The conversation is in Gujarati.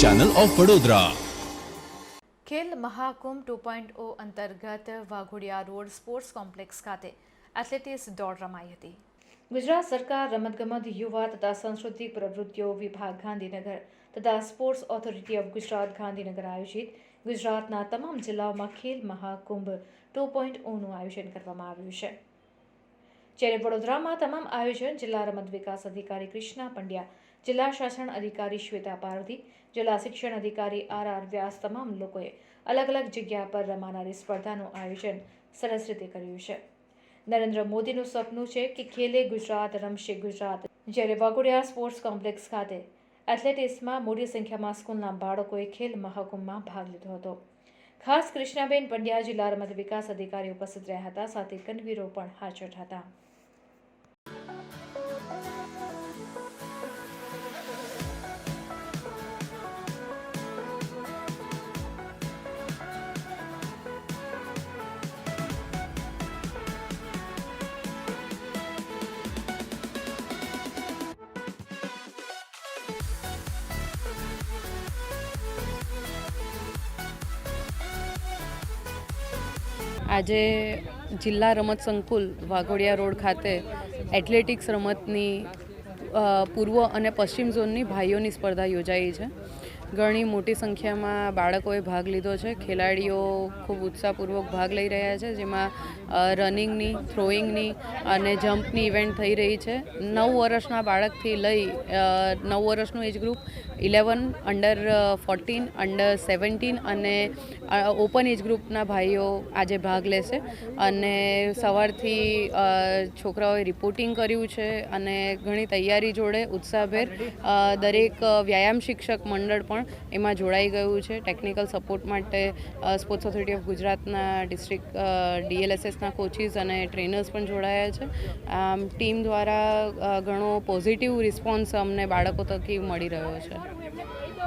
Channel of Vadodara Khel Mahakumbh two point O અંતર્ગત વાઘોડિયા રોડ સ્પોર્ટ્સ કોમ્પ્લેક્સ ખાતે એથ્લેટિક્સ દોડ રમાઈ હતી. ગુજરાત સરકાર રમતગમત, યુવા તથા સાંસ્કૃતિક પ્રવૃત્તિઓ વિભાગ, ગાંધીનગર તથા sports authority of Gujarat, Gandhinagar આયોજિત ગુજરાતના તમામ જિલ્લાઓમાં ખેલ મહાકુંભ ટુ પોઈન્ટ ઓનું આયોજન કરવામાં આવ્યું છે. જ્યારે વડોદરામાં તમામ આયોજન જિલ્લા રમત વિકાસ અધિકારી કૃષ્ણા પંડ્યા જિલ્લા શાસન અધિકારી શ્વેતા પારધી, જિલ્લા શિક્ષણ અધિકારી આર આર વ્યાસ તમામ લોકોએ અલગ અલગ જગ્યા પર રમાનારી સ્પર્ધાનું આયોજન સરસ રીતે કર્યું છે. નરેન્દ્ર મોદીનું સપનું છે કે ખેલે ગુજરાત, રમશે ગુજરાત. જ્યારે વાઘોડિયા સ્પોર્ટ્સ કોમ્પ્લેક્સ ખાતે એથ્લેટિક્સમાં મોટી સંખ્યામાં સ્કૂલના બાળકોએ ખેલ મહાકુંભમાં ભાગ લીધો હતો. ખાસ કૃષ્ણાબેન પંડ્યા જિલ્લા રમત વિકાસ અધિકારી ઉપસ્થિત રહ્યા હતા, સાથે કન્વીરો પણ હાજર હતા. આજે જિલ્લા રમત સંકુલ વાઘોડિયા રોડ ખાતે એથ્લેટિક્સ રમતની પૂર્વ અને પશ્ચિમ ઝોનની ભાઈઓની સ્પર્ધા યોજાઈ છે. ઘણી મોટી સંખ્યામાં બાળકોએ ભાગ લીધો છે. ખેલાડીઓ ખૂબ ઉત્સાહપૂર્વક ભાગ લઈ રહ્યા છે, જેમાં રનિંગની, થ્રોઈંગની અને જમ્પની ઇવેન્ટ થઈ રહી છે. નવ વર્ષના બાળકથી લઈ નવ વર્ષનું age group, eleven, under fourteen, under seventeen અને ઓપન એજ ગ્રુપના ભાઈઓ આજે ભાગ લેશે. અને સવારથી છોકરાઓએ રિપોર્ટિંગ કર્યું છે અને ઘણી તૈયારી જોડે ઉત્સાહભેર દરેક વ્યાયામ શિક્ષક મંડળ પણ એમાં જોડાઈ ગયું છે. ટેકનિકલ સપોર્ટ માટે સ્પોર્ટ્સ ઓથોરિટી ઓફ ગુજરાતના ડિસ્ટ્રિક્ટ ડીએલએસએસના કોચિસ અને ટ્રેનર્સ પણ જોડાયા છે. આમ ટીમ દ્વારા ઘણો પોઝિટિવ રિસ્પોન્સ અમને બાળકો થકી મળી રહ્યો છે.